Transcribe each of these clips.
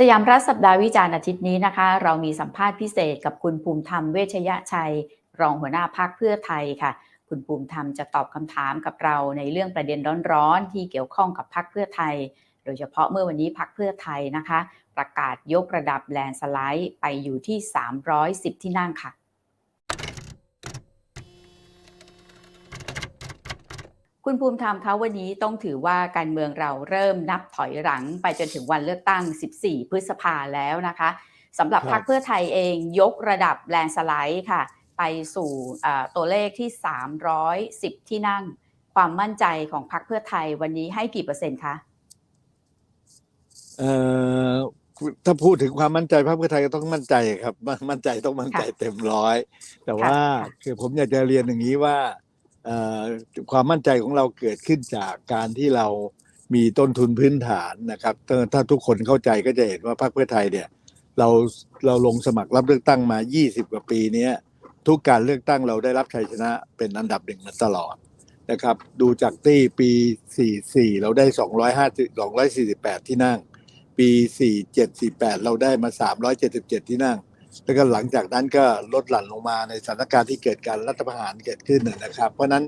สยามรัฐสัปดาห์วิจารณ์อาทิตย์นี้นะคะ เรามีสัมภาษณ์พิเศษกับคุณภูมิธรรมเวชยชัย รองหัวหน้าพักเพื่อไทยค่ะ คุณภูมิธรรมจะตอบคำถามกับเราในเรื่องประเด็นร้อนๆ ที่เกี่ยวข้องกับพักเพื่อไทย โดยเฉพาะเมื่อวันนี้พักเพื่อไทยนะคะ ประกาศยกระดับแลนด์สไลด์ไปอยู่ที่ 310 ที่นั่งค่ะ คุณภูมิธรรมคะวันนี้ต้องถือว่าการเมืองเราเริ่มนับถอยหลังไปจนถึงวันเลือกตั้ง 14 พฤษภาแล้วนะคะสำหรับครับพรรคเพื่อไทยเองยกระดับแลนด์สไลด์ค่ะ ไปสู่อ่าตัวเลขที่ 310 ที่นั่ง ความมั่นใจของพรรคเพื่อไทยวันนี้ให้กี่เปอร์เซ็นต์คะเอ่อถ้าพูดถึงความมั่นใจพรรคเพื่อไทยก็ต้องมั่นใจครับ มั่นมั่นใจต้องมั่นใจค่ะเต็มร้อย แต่ว่าค่ะคือผมอยากจะเรียนอย่างนี้ว่าเอ่อ ความมั่นใจของเราเกิดขึ้นจากการที่เรามีต้นทุนพื้นฐานนะครับ ถ้าทุกคนเข้าใจก็จะเห็นว่าพรรคเพื่อไทยเนี่ยเราเราลงสมัครรับเลือกตั้งมา 20 กว่าปีนี้ทุกการเลือกตั้งเราได้รับชัยชนะเป็นอันดับหนึ่งมาตลอดนะครับ ดูจากตี้ปี 44 เราได้ 250 248 ที่นั่ง ปี 47 48 เราได้มา 377 ที่นั่ง แล้วก็หลังจากนั้นก็ลดหลั่นลงมาในสถานการณ์ที่เกิดการรัฐประหารเกิดขึ้นนะครับ เพราะนั้น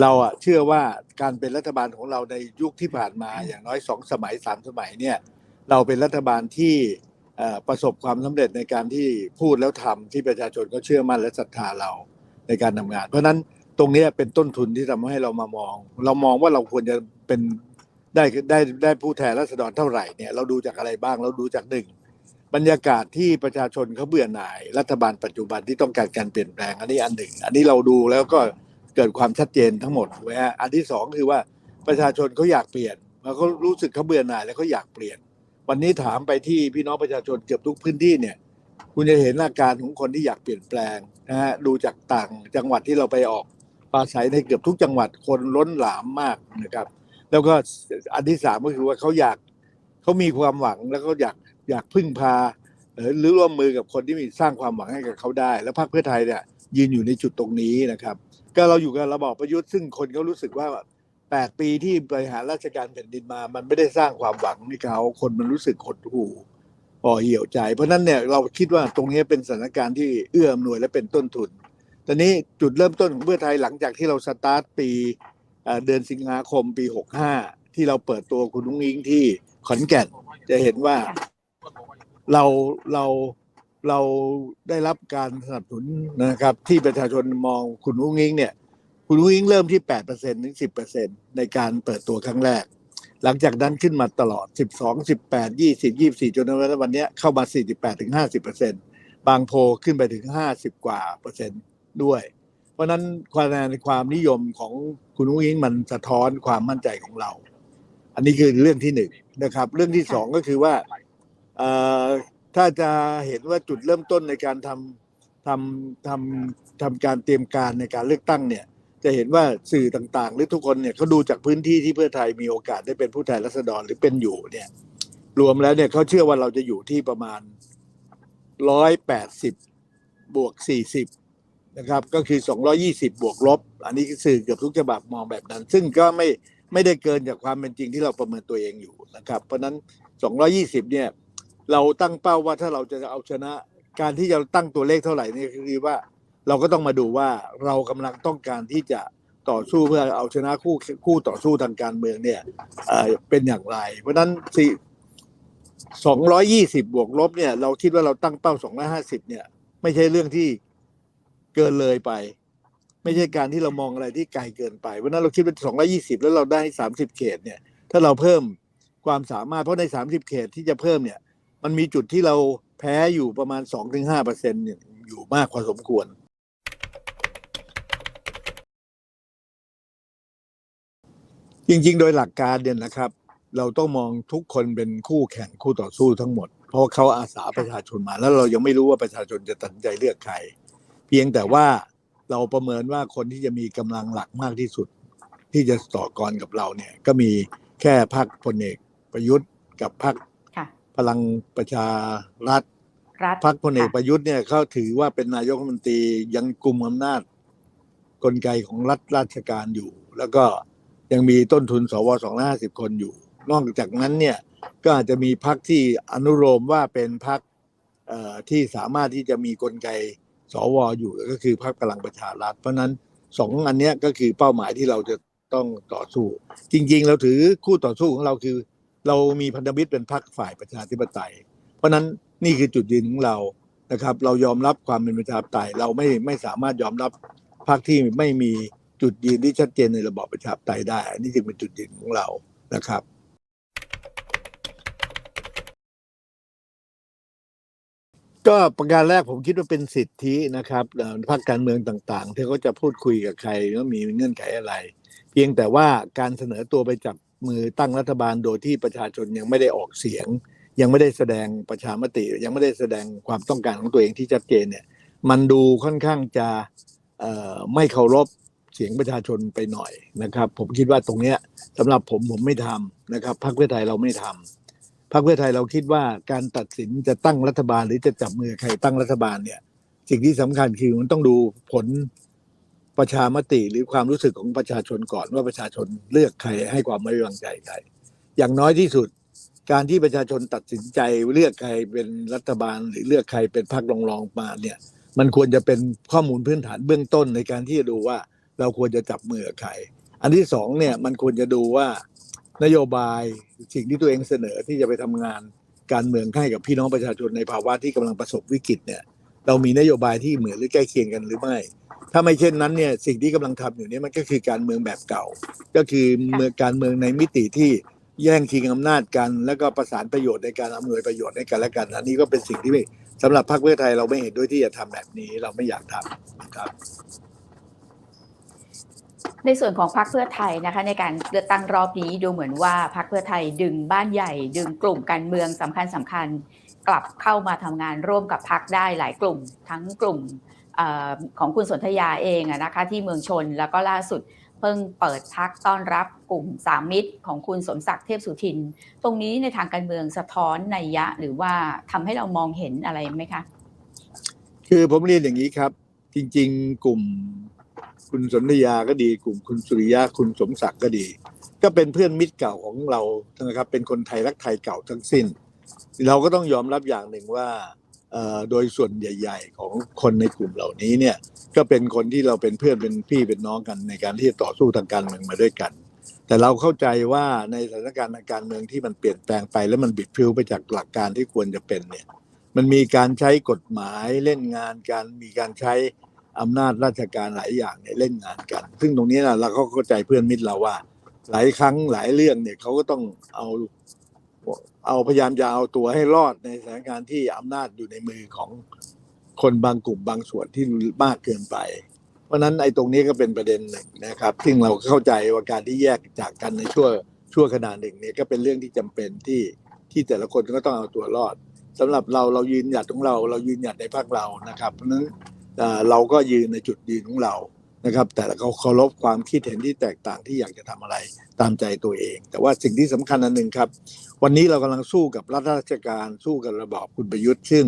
เราอะเชื่อว่าการเป็นรัฐบาลของเราในยุคที่ผ่านมาอย่างน้อยสองสมัยสามสมัยเนี่ยเราเป็นรัฐบาลที่ประสบความสำเร็จในการที่พูดแล้วทำที่ประชาชนก็เชื่อมั่นและศรัทธาเราในการทำงาน เพราะฉะนั้นตรงนี้เป็นต้นทุนที่ทำให้เรามามอง เรามองว่าเราควรจะเป็นได้ได้ได้ผู้แทนราษฎรเท่าไหร่เนี่ยเราดูจากอะไรบ้างเราดูจากหนึ่ง บรรยากาศที่ประชาชนเขาเบื่อหน่าย รัฐบาลปัจจุบันที่ต้องการการเปลี่ยนแปลง อันนี้อันหนึ่ง อันนี้เราดูแล้วก็เกิดความชัดเจนทั้งหมดนะฮะอันที่สองคือว่าประชาชนเขาอยากเปลี่ยนเขารู้สึกเขาเบื่อหน่ายแล้วเขาอยากเปลี่ยน วันนี้ถามไปที่พี่น้องประชาชนเกือบทุกพื้นที่เนี่ย คุณจะเห็นอาการของคนที่อยากเปลี่ยนแปลงนะฮะดูจากต่างจังหวัดที่เราไปออกปราศัยในเกือบทุกจังหวัดคนล้นหลามมากนะครับ แล้วก็อันที่สามก็คือว่าเขาอยากเขามีความหวังแล้วก็อยาก อยากพึ่งพาหรือร่วมมือกับคนที่มีสร้างความหวังให้กับเขาได้ แล้วพรรคเพื่อไทยเนี่ยยืนอยู่ในจุดตรงนี้นะครับ ก็เราอยู่กับระบอบประยุทธ์ซึ่งคนเขารู้สึกว่า 8 ปีที่บริหารราชการแผ่นดินมา มันไม่ได้สร้างความหวังให้เขาคนมันรู้สึกหดหู่ห่อเหี่ยวใจ เพราะนั้นเนี่ยเราคิดว่าตรงนี้เป็นสถานการณ์ที่เอื้ออำนวยและเป็นต้นทุนตอนนี้จุดเริ่มต้นของเพื่อไทยหลังจากที่เราสตาร์ทปีเอ่อเดือนสิงหาคมปี 65 ที่เราเปิดตัวคุณนุ้งอิงที่ขอนแก่นจะเห็นว่า เราเราเราได้รับการสนับสนุนนะครับ ที่ประชาชนมองคุณอุ้งอิงเนี่ย คุณอุ้งอิงเริ่มที่ 8%ถึง 10%ในการเปิดตัวครั้งแรก หลังจากนั้นขึ้นมาตลอด 12 18 20 24 จนวันนี้เข้ามา 48ถึง50%บางโพขึ้นไปถึง 50 กว่าเปอร์เซ็นต์ด้วย เพราะนั้นความในความนิยมของคุณอุ้งอิงมันสะท้อนความมั่นใจของเรา อันนี้คือเรื่องที่หนึ่งนะครับ เรื่องที่สองก็คือว่า ถ้าจะเห็นว่าจุดเริ่มต้นในการทำทำทำทำการเตรียมการในการเลือกตั้งเนี่ย จะเห็นว่าสื่อต่างๆ หรือทุกคนเนี่ยเขาดูจากพื้นที่ที่เพื่อไทยมีโอกาสได้เป็นผู้แทนราษฎรหรือเป็นอยู่เนี่ย รวมแล้วเนี่ยเขาเชื่อว่าเราจะอยู่ที่ประมาณร้อยแปดสิบบวกสี่สิบนะครับ ก็คือสองร้อยี่สิบบวกลบ อันนี้สื่อเกือบทุกฉบับมองแบบนั้น ซึ่งก็ไม่ไม่ได้เกินจากความเป็นจริงที่เราประเมินตัวเองอยู่นะครับ เพราะฉะนั้น220เนี่ย เราตั้งเป้าว่าถ้าเราจะเอาชนะ การที่จะตั้งตัวเลขเท่าไหร่นี่คือว่า เราก็ต้องมาดูว่าเรากำลังต้องการที่จะต่อสู้เพื่อเอาชนะคู่คู่ต่อสู้ทางการเมืองเนี่ยเเป็นอย่างไร เพราะนั้นสี่220บวกลบเนี่ย เราคิดว่าเราตั้งเป้า250เนี่ย ไม่ใช่เรื่องที่เกินเลยไป ไม่ใช่การที่เรามองอะไรที่ไกลเกินไปเพราะนั้นเราคิดว่า220แล้วเราได้30เขตเนี่ย ถ้าเราเพิ่มความสามารถเพราะใน30เขตที่จะเพิ่มเนี่ย มันมีจุดที่เราแพ้อยู่ประมาณ 2-5เปอร์เซ็นต์เนี่ยอยู่มากพอสมควร จริงๆ โดยหลักการเนี่ยนะครับ เราต้องมองทุกคนเป็นคู่แข่งคู่ต่อสู้ทั้งหมด เพราะเขาอาสาประชาชนมา แล้วเรายังไม่รู้ว่าประชาชนจะตัดใจเลือกใคร เพียงแต่ว่าเราประเมินว่าคนที่จะมีกำลังหลักมากที่สุด ที่จะต่อกรกับเราเนี่ย ก็มีแค่พรรคพลเอกประยุทธ์กับพรรค พลังประชารัฐรัฐพรรคพลเอกค่ะประยุทธ์เนี่ยเขาถือว่าเป็นนายกรัฐมนตรียังกลุ่มอำนาจ กลไกของรัฐราชการอยู่ แล้วก็ยังมีต้นทุนสว250คนอยู่ นอกจากนั้นเนี่ยก็อาจจะมีพักที่อนุโลมว่าเป็นพักที่สามารถที่จะมีกลไกสวอยู่ก็คือพักพลังประชารัฐ เพราะฉะนั้นสองอันเนี้ยก็คือเป้าหมายที่เราจะต้องต่อสู้ จริง ๆ เราถือคู่ต่อสู้ของเราคือ เรามีพันธมิตรเป็นพรรคฝ่ายประชาธิปไตย เพราะนั้นนี่คือจุดยืนของเรานะครับ เรายอมรับความเป็นประชาธิปไตย เราไม่ไม่สามารถยอมรับพรรคที่ไม่มีจุดยืนที่ชัดเจนในระบอบประชาธิปไตยได้นนี้จึงเป็นจุดยืนของเรานะครับก็ประการแรกผมคิดว่าเป็นสิทธินะครับพรรคการเมืองต่างๆ ที่เขาจะพูดคุยกับใครว่ามีเงื่อนไขอะไร เพียงแต่ว่าการเสนอตัวไปจับ มือตั้งรัฐบาลโดยที่ประชาชนยังไม่ได้ออกเสียง ยังไม่ได้แสดงประชามติ ยังไม่ได้แสดงความต้องการของตัวเองที่ชัดเจนเนี่ย มันดูค่อนข้างจะไม่เคารพเสียงประชาชนไปหน่อยนะครับ ผมคิดว่าตรงเนี้ยสำหรับผมผมไม่ทำนะครับพรรคเพื่อไทยเราไม่ทำพรรคเพื่อไทยเราคิดว่าการตัดสินจะตั้งรัฐบาลหรือจะจับมือใครตั้งรัฐบาลเนี่ย สิ่งที่สำคัญคือมันต้องดูผล ประชามติหรือความรู้สึกของประชาชนก่อนว่าประชาชนเลือกใครให้ความไม่ไว้วางใจใครอย่างน้อยที่สุด การที่ประชาชนตัดสินใจเลือกใครเป็นรัฐบาล หรือเลือกใครเป็นพรรครองรองมาเนี่ยมันควรจะเป็นข้อมูลพื้นฐานเบื้องต้นในการที่จะดูว่าเราควรจะจับมือใคร อันที่สองเนี่ยมันควรจะดูว่านโยบายสิ่งที่ตัวเองเสนอที่จะไปทำงานการเมืองให้กับพี่น้องประชาชนในภาวะที่กำลังประสบวิกฤตเนี่ย เรามีนโยบายที่เหมือนหรือใกล้เคียงกันหรือไม่ ถ้าไม่เช่นนั้นเนี่ยสิ่งที่กำลังทำอยู่นี้มันก็คือการเมืองแบบเก่า ก็คือเมืองการเมืองในมิติที่แย่งชิงอำนาจกัน แล้วก็ประสานประโยชน์ในการอำนวยประโยชน์ให้กันและกัน อันนี้ก็เป็นสิ่งที่สำหรับพรรคเพื่อไทยเราไม่เห็นด้วยที่จะทำแบบนี้เราไม่อยากทำนะครับ ในส่วนของพรรคเพื่อไทยนะคะ ในการเลือกตั้งรอบนี้ดูเหมือนว่าพรรคเพื่อไทยดึงบ้านใหญ่ ดึงกลุ่มการเมืองสำคัญสำคัญกลับเข้ามาทำงานร่วมกับพรรคได้หลายกลุ่ม ทั้งกลุ่มอ ของคุณสนธยาเองนะคะที่เมืองชนแล้วก็ล่าสุดเพิ่งเปิดพักต้อนรับกลุ่มสามมิตรของคุณสมศักดิ์เทพสุทิน ตรงนี้ในทางการเมืองสะท้อนในยยะหรือว่าทำให้เรามองเห็นอะไรไหมคะ คือผมเรียนอย่างนี้ครับ จริง ๆ กลุ่มคุณสนธยาก็ดี กลุ่มคุณสุริยะคุณสมศักดิ์ก็ดี ก็เป็นเพื่อนมิตรเก่าของเรานะครับ เป็นคนไทยรักไทยเก่าทั้งสิ้น เราก็ต้องยอมรับอย่างหนึ่งว่า โดยส่วนใหญ่ ๆ ของคนในกลุ่มเหล่านี้เนี่ยก็เป็นคนที่เราเป็นเพื่อนเป็นพี่เป็นน้องกันในการที่จะต่อสู้ทางการเมืองมาด้วยกัน แต่เราเข้าใจว่าในสถานการณ์ทางการเมืองที่มันเปลี่ยนแปลงไป แล้วมันบิดพิ้วไปจากหลักการที่ควรจะเป็นเนี่ยมันมีการใช้กฎหมายเล่นงานการมีการใช้อำนาจราชการหลายอย่างเนี่ยเล่นงานกัน ซึ่งตรงนี้นะเราก็เข้าใจเพื่อนมิตรเราว่า หลายครั้งหลายเรื่องเนี่ยเขาก็ต้องเอา เอาพยายามจะเอาตัวให้รอดในสถานการณ์ที่อำนาจอยู่ในมือของคนบางกลุ่มบางส่วนที่มากเกินไป เพราะนั้นไอ้ตรงนี้ก็เป็นประเด็นหนึ่งนะครับ ซึ่งเราเข้าใจว่าการที่แยกจากกันในช่วงช่วงขนาดหนึ่งเนี่ยก็เป็นเรื่องที่จำเป็นที่ที่แต่ละคนก็ต้องเอาตัวรอดสำหรับเราเรายืนหยัดของเรา เรายืนหยัดในพรรคเรานะครับ เพราะนั้นเราก็ยืนในจุดยืนของเรา นะครับ แต่เขาเคารพความคิดเห็นที่แตกต่างที่อยากจะทำอะไรตามใจตัวเอง แต่ว่าสิ่งที่สำคัญอันหนึ่งครับ วันนี้เรากำลังสู้กับรัฐราชการสู้กับระบอบคุณประยุทธ์ซึ่ง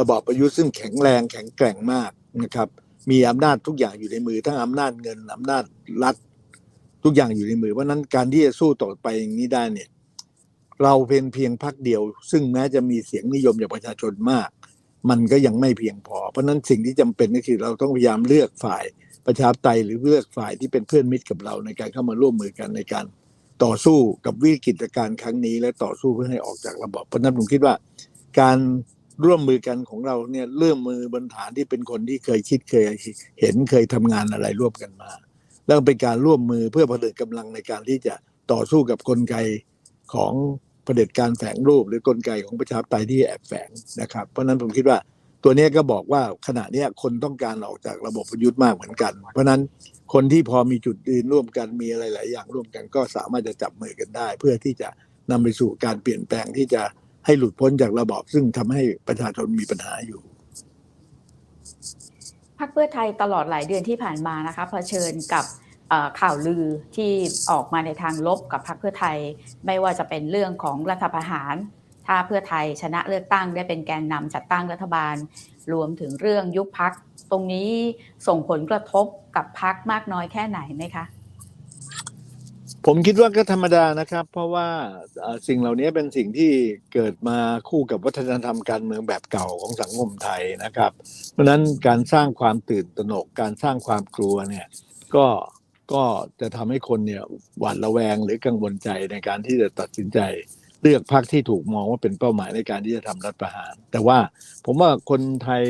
ระบอบประยุทธ์ซึ่งแข็งแรงแข็งแกร่งมากนะครับ มีอำนาจทุกอย่างอยู่ในมือทั้งอำนาจเงินอำนาจรัฐทุกอย่างอยู่ในมือเพราะนั้นการที่จะสู้ต่อไปอย่างนี้ได้เนี่ยเราเป็นเพียงพักเดียว ซึ่งแม้จะมีเสียงนิยมจากประชาชนมาก มันก็ยังไม่เพียงพอ เพราะนั้นสิ่งที่จำเป็นก็คือเราต้องพยายามเลือกฝ่าย ประชาธิปไตยหรือเลือกฝ่ายที่เป็นเพื่อนมิตรกับเราในการเข้ามาร่วมมือกันในการต่อสู้กับวิกฤตการณ์ครั้งนี้และต่อสู้เพื่อให้ออกจากระบบเพราะนั้นผมคิดว่า การร่วมมือกันของเราเนี่ยเริ่มมือบนฐานที่เป็นคนที่เคยคิดเคยเห็นเคยทำงานอะไรร่วมกันมา แล้วเป็นการร่วมมือเพื่อผลิตกำลังในการที่จะต่อสู้กับกลไกของเผด็จการแฝงรูป หรือกลไกของประชาธิปไตยที่แอบแฝงนะครับ เพราะนั้นผมคิดว่า ตัวนี้ก็บอกว่าขณะนี้คนต้องการออกจากระบบประยุทธ์มากเหมือนกัน เพราะนั้นคนที่พอมีจุดยืนร่วมกันมีอะไรหลายอย่างร่วมกัน ก็สามารถจะจับมือกันได้ เพื่อที่จะนำไปสู่การเปลี่ยนแปลงที่จะให้หลุดพ้นจากระบอบซึ่งทำให้ประชาชนมีปัญหาอยู่พรรคเพื่อไทยตลอดหลายเดือนที่ผ่านมานะคะเผชิญกับข่าวลือที่ออกมาในทางลบกับพรรคเพื่อไทย ไม่ว่าจะเป็นเรื่องของรัฐประหาร ถ้าเพื่อไทยชนะเลือกตั้งได้เป็นแกนนำจัดตั้งรัฐบาล รวมถึงเรื่องยุบพักตรงนี้ส่งผลกระทบกับพักมากน้อยแค่ไหนไหมคะ ผมคิดว่าก็ธรรมดานะครับ เพราะว่าสิ่งเหล่านี้เป็นสิ่งที่เกิดมาคู่กับวัฒนธรรมการเมืองแบบเก่าของสังคมไทยนะครับ เพราะฉะนั้นการสร้างความตื่นตระหนกการสร้างความกลัวเนี่ยก็ก็จะทำให้คนเนี่ยหวาดระแวงหรือกังวลใจในการที่จะตัดสินใจ เลือกพรรคที่ถูกมองว่าเป็นเป้าหมายในการที่จะทำรัฐประหาร แต่ว่าผมว่าคนไทย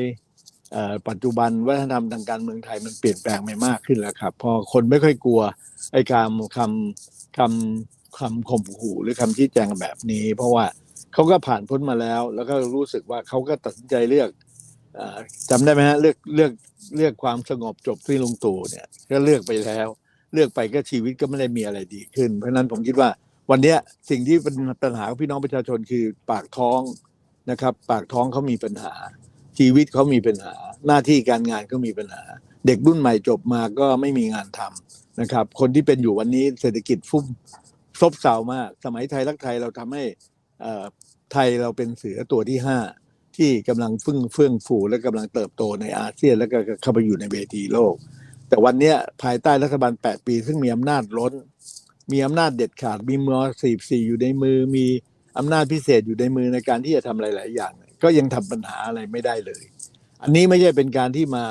ปัจจุบันวัฒนธรรมทางการเมืองไทยมันเปลี่ยนแปลงไปมากขึ้นแล้วครับ พอคนไม่ค่อยกลัวไอ้การคำคำคำข่มขู่หรือคำชี้แจงแบบนี้ เพราะว่าเขาก็ผ่านพ้นมาแล้ว แล้วก็รู้สึกว่าเขาก็ตัดสินใจเลือกเอ่อจำได้ไหมฮะเลือกเลือกเลือกความสงบจบที่ลงตู่เนี่ย ก็เลือกไปแล้ว เลือกไปก็ชีวิตก็ไม่ได้มีอะไรดีขึ้น เพราะฉะนั้นผมคิดว่า วันนี้สิ่งที่เป็นปัญหาของพี่น้องประชาชนคือปากท้องนะครับ ปากท้องเขามีปัญหา ชีวิตเขามีปัญหา หน้าที่การงานก็มีปัญหา เด็กรุ่นใหม่จบมาก็ไม่มีงานทำนะครับ คนที่เป็นอยู่วันนี้เศรษฐกิจฟุ่มซบเซามาก สมัยไทยรักไทยเราทำให้อ่อไทยเราเป็นเสือตัวที่ห้าที่กำลังฟึ่งเฟื่องฟูและกำลังเติบโตในอาเซียน แล้วก็เข้าไปอยู่ในเวทีโลก แต่วันนี้ภายใต้รัฐบาล 8 ปี ซึ่งมีอำนาจล้น มีอำนาจเด็ดขาดมีม44อยู่ในมือ มีอำนาจพิเศษอยู่ในมือในการที่จะทำหลาย ๆ อย่าง ก็ยังทำปัญหาอะไรไม่ได้เลย อันนี้ไม่ใช่เป็นการที่มา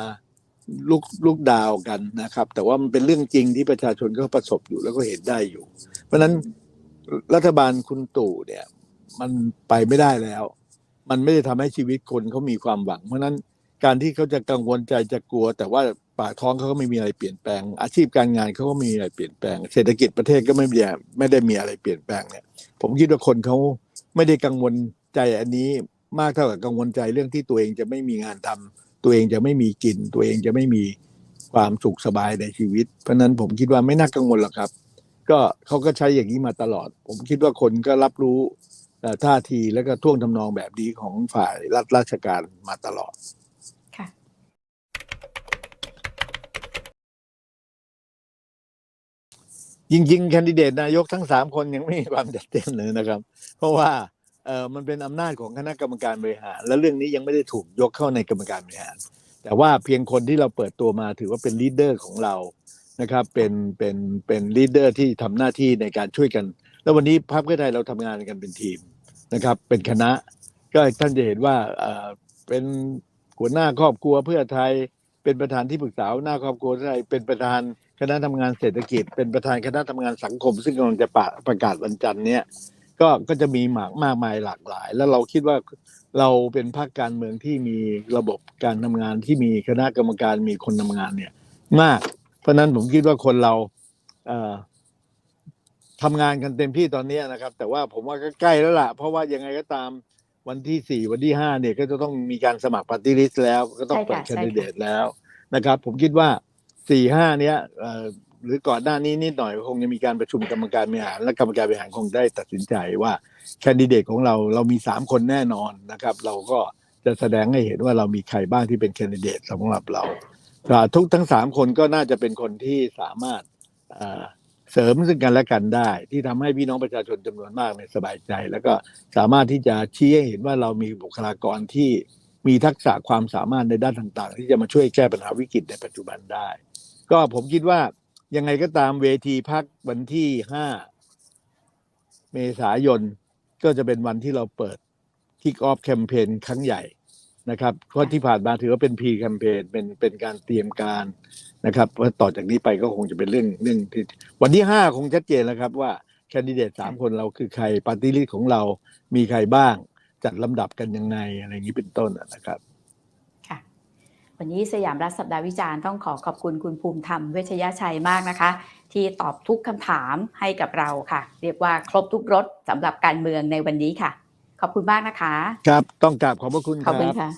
ลุกลุกดาวกันนะครับ แต่ว่ามันเป็นเรื่องจริงที่ประชาชนก็ประสบอยู่แล้วก็เห็นได้อยู่ เพราะนั้นรัฐบาลคุณตู่เนี่ย มันไปไม่ได้แล้ว มันไม่ได้ทำให้ชีวิตคนเขามีความหวัง เพราะนั้นการที่เขาจะกังวลใจจะกลัว แต่ว่า ปากท้องเขาก็ไม่มีอะไรเปลี่ยนแปลง อาชีพการงานเขาก็ไม่มีอะไรเปลี่ยนแปลง เศรษฐกิจประเทศก็ไม่มีไม่ได้มีอะไรเปลี่ยนแปลงเนี่ย ผมคิดว่าคนเขาไม่ได้กังวลใจอันนี้มากเท่ากับกังวลใจเรื่องที่ตัวเองจะไม่มีงานทำตัวเองจะไม่มีกิน ตัวเองจะไม่มีความสุขสบายในชีวิต เพราะนั้นผมคิดว่าไม่น่ากังวลหรอกครับ ก็เขาก็ใช้อย่างนี้มาตลอด ผมคิดว่าคนก็รับรู้ท่าทีและก็ท่วงทำนองแบบนี้ของฝ่ายรัฐราชการมาตลอด ค่ะ จริงๆแคนดิเดตนายกทั้งสามคนยังไม่มีความชัดเจนเลยนะครับ เพราะว่าเออมันเป็นอำนาจของคณะกรรมการบริหาร และเรื่องนี้ยังไม่ได้ถูกยกเข้าในกรรมการบริหาร แต่ว่าเพียงคนที่เราเปิดตัวมาถือว่าเป็นลีดเดอร์ของเรานะครับเป็นเป็นเป็นลีดเดอร์ที่ทำหน้าที่ในการช่วยกัน แล้ววันนี้พรรคเพื่อไทยเราทำงานกันเป็นทีมนะครับ เป็นคณะ ก็ท่านจะเห็นว่าเออเป็นหัวหน้าครอบครัวเพื่อไทย เป็นประธานที่ปรึกษาหัวหน้าครอบครัวเพื่อไทยเป็นประธาน คณะทำงานเศรษฐกิจ เป็นประธานคณะทำงานสังคม ซึ่งกำลังจะประประกาศวันจันทร์เนี้ยก็ก็จะมีหมากมากมายหลากหลาย แล้วเราคิดว่าเราเป็นพรรคการเมืองที่มีระบบการทำงานที่มีคณะกรรมการมีคนทำงานเนี่ย มาก เพราะฉะนั้นผมคิดว่าคนเราเอ่อทำงานกันเต็มที่ตอนนี้นะครับ แต่ว่าผมว่าก็ใกล้แล้วล่ะ เพราะว่ายังไงก็ตามวันที่สี่วันที่ห้าเนี่ยก็จะต้องมีการสมัครปฏิริษแล้ว ก็ต้องใช่เปิค่ะดแคนใช่ดิค่ะเดตแล้วนะครับ ผมคิดว่า สี่ห้าเนี้ยหรือก่อนหน้านี้นิดหน่อยคงจะมีการประชุมกรรมการบริหาร และกรรมการบริหารคงได้ตัดสินใจว่าแคนดิเดตของเราเรามีสามคนแน่นอนนะครับ เราก็จะแสดงให้เห็นว่าเรามีใครบ้างที่เป็นแคนดิเดตสำหรับเราทุกทั้งสามคนก็น่าจะเป็นคนที่สามารถเสริมซึ่งกันและกันได้ ที่ทำให้พี่น้องประชาชนจำนวนมากเนี่ยสบายใจ แล้วก็สามารถที่จะชี้ให้เห็นว่าเรามีบุคลากรที่มีทักษะความสามารถในด้านต่าง ๆ ที่จะมาช่วยแก้ปัญหาวิกฤตในปัจจุบันได้ ก็ผมคิดว่ายังไงก็ตามเวทีพักวันที่ห้าเมษายนก็จะเป็นวันที่เราเปิด kick off แคมเปญครั้งใหญ่นะครับเพราะที่ผ่านมาถือว่าเป็น pre campaign เป็นเป็นการเตรียมการนะครับเพราต่อจากนี้ไปก็คงจะเป็นเรื่องเรื่องที่วันที่ห้าคงชัดเจนแล้วครับว่าแคนดิเดตสามคนเราคือใครปาร์ตี้ลิสของเรามีใครบ้าง จัดลำดับกันยังไงอะไรอย่างนี้เป็นต้นนะครับ วันนี้สยามรัฐสัปดาห์วิจารณ์ต้องขอขอบคุณคุณภูมิธรรมเวชยชัยมากนะคะ ที่ตอบทุกคำถามให้กับเราค่ะ เรียกว่าครบทุกรสสำหรับการเมืองในวันนี้ค่ะ ขอบคุณมากนะคะ ครับ ต้องกราบขอบพระคุณขคอบรัคุณบ ค่ะ